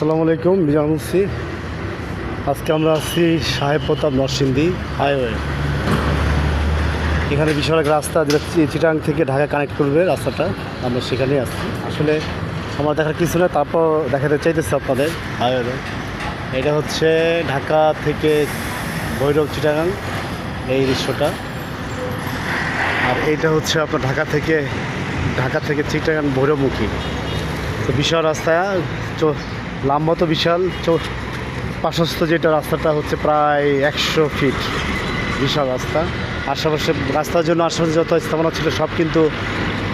আসসালামু আলাইকুম বিজয় মুসি আজকে আমরা আছি সাহেব প্রতাপ নরসিংদী হাইওয়ে। এখানে বিশাল এক রাস্তা যেটা চিটাং থেকে ঢাকা কানেক্ট করবে রাস্তাটা, আমরা সেখানেই আসছি আসলে আমার দেখার কিছু না, তারপর দেখাতে চাইতেছি আপনাদের হাইওয়ে। এটা হচ্ছে ঢাকা থেকে ভৈরব চিটাগাং এই দৃশ্যটা। আর এইটা হচ্ছে আপনার ঢাকা থেকে ঢাকা থেকে চিটাগাং ভৈরবমুখী। তো বিশাল রাস্তা লম্বা তো বিশাল পাশস্থ যেটা রাস্তাটা হচ্ছে প্রায় একশো ফিট, বিশাল রাস্তা। আশেপাশে রাস্তার জন্য আশেপাশে যত স্থাপনা ছিল সব কিন্তু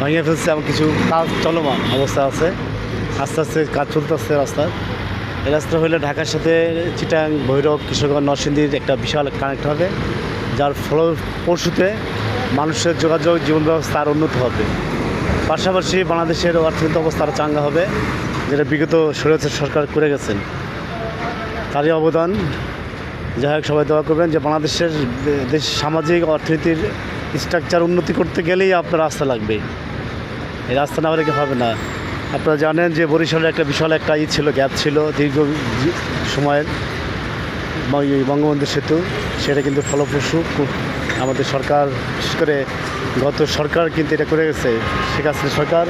ভেঙে ফেলছে এবং কিছু কাজ চলমান অবস্থা আছে। আস্তে আস্তে কাজ চলতেছে রাস্তার এই রাস্তা হলে ঢাকার সাথে চিটাং, ভৈরব, কিশোরগঞ্জ, নরসিংদীর একটা বিশাল কানেক্ট হবে, যার ফল পরশুতে মানুষের যোগাযোগ জীবন ব্যবস্থা আর উন্নত হবে। পাশাপাশি বাংলাদেশের অর্থনৈতিক অবস্থা আরও চাঙ্গা হবে। যেটা বিগত স্বৈরাচার সরকার করে গেছেন। তারই অবদান। যাই হোক, সবাই দোয়া করবেন যে বাংলাদেশের দেশ সামাজিক অর্থনীতির স্ট্রাকচার উন্নতি করতে গেলেই আপনার রাস্তা লাগবে। এই রাস্তা না হলে কি হবে না? আপনারা জানেন যে বরিশালে একটা বিশাল একটা ই ছিল, গ্যাপ ছিল, দীর্ঘ সময়ের বঙ্গ- বঙ্গবন্ধু সেতু। সেটা কিন্তু ফলপ্রসূ। আমাদের সরকার, বিশেষ করে গত সরকার কিন্তু এটা করে গেছে। শেখ হাসিনা সরকার,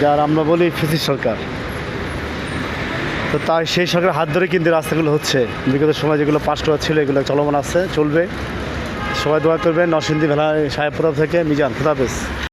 যার আমরা বলি ফিসি সরকার। তো তাই সেই সরকার হাত ধরে কিন্তু রাস্তাগুলো হচ্ছে। বিগত সময় যেগুলো পাশ করা ছিল, এগুলো চলমান আছে, চলবে। সবাই দোয়া করবেন নরসিংদী ভেলা সাহেবপুরা থেকে। মিজান খুদাফেজ